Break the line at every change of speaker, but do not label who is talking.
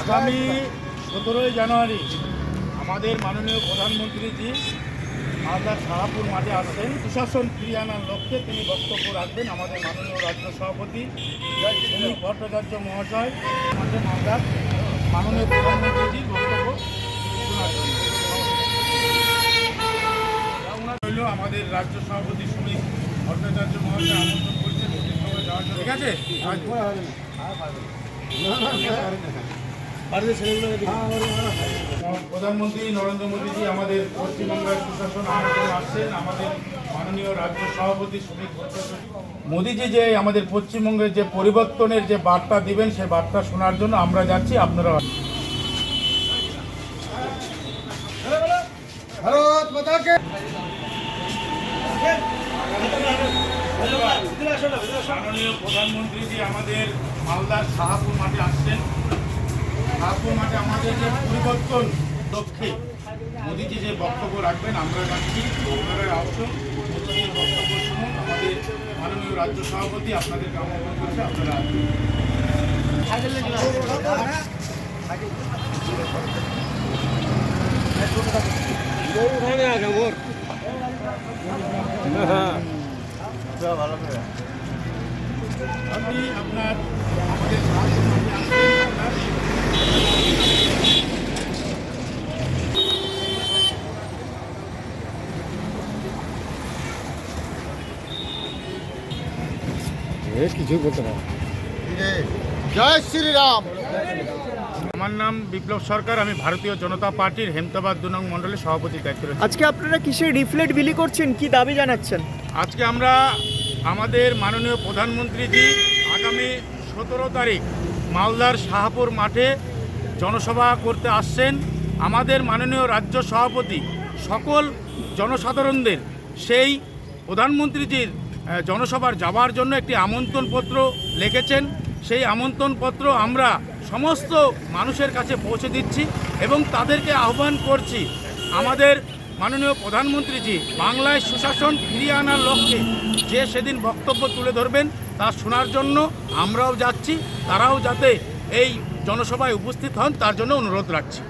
আগামী সতেরোই জানুয়ারি আমাদের মাননীয় প্রধানমন্ত্রীজি মালদার সাহাপুর মাঠে আসছেন। সুশাসন ফিরিয়ে আনার লক্ষ্যে তিনি বক্তব্য রাখবেন। আমাদের মাননীয় রাজ্য সভাপতি ভট্টাচার্য মহাশয়, আমাদের মালদার আমাদের রাজ্য সভাপতি শ্রমিক ভট্টাচার্য মহাশয় আমন্ত্রণ করছেন। জন্য। ঠিক আছে? প্রধানমন্ত্রী নরেন্দ্র মোদীজি আমাদের পশ্চিমবঙ্গের সুশাসন আমন্ত্রণ আসছেন। আমাদের মাননীয় রাজ্য সভাপতি শ্রমিক মোদীজি যে আমাদের পশ্চিমবঙ্গের যে পরিবর্তনের যে বার্তা দিবেন সেই বার্তা শোনার জন্য আমরা যাচ্ছি। আপনারা
ভারত মাতাকে।
মাননীয় প্রধানমন্ত্রীজি আমাদের মালদার শাহাপুর মাঠে আসছেন। শাহাপুর মাঠে আমাদের যে পরিবর্তন লক্ষ্যে মোদীজি যে বক্তব্য রাখবেন আমরা রাখছি। আপনারা আসুন মোদীজির বক্তব্য শুনুন আমাদের মাননীয় রাজ্য সভাপতি আপনাদের আমন্ত্রণ করছে আপনারা আসুন। আপনি আপনার আমাদের আসছেন
জয় শ্রীরাম।
আমার নাম বিপ্লব সরকার আমি ভারতীয় জনতা পার্টির হেমতাবাদ দু নং মণ্ডলের সভাপতি দায়িত্ব
আজকে আপনারা কিসের রিফ্লেট বিলি করছেন? কি দাবি জানাচ্ছেন?
আজকে আমরা আমাদের মাননীয় প্রধানমন্ত্রীজি আগামী সতেরো তারিখ মালদার শাহপুর মাঠে জনসভা করতে আসছেন। আমাদের মাননীয় রাজ্য সভাপতি সকল জনসাধারণদের সেই প্রধানমন্ত্রীজির জনসভার যাওয়ার জন্য একটি আমন্ত্রণপত্র লিখেছেন। সেই আমন্ত্রণপত্র আমরা সমস্ত মানুষের কাছে পৌঁছে দিচ্ছি এবং তাদেরকে আহ্বান করছি। আমাদের মাননীয় প্রধানমন্ত্রীজি, বাংলায় সুশাসন ফিরিয়ে আনার লক্ষ্যে যে সেদিন বক্তব্য তুলে ধরবেন, তা শোনার জন্য আমরাও যাচ্ছি, তারাও যাতে এই জনসভায় উপস্থিত হন, তার জন্য অনুরোধ রাখছি।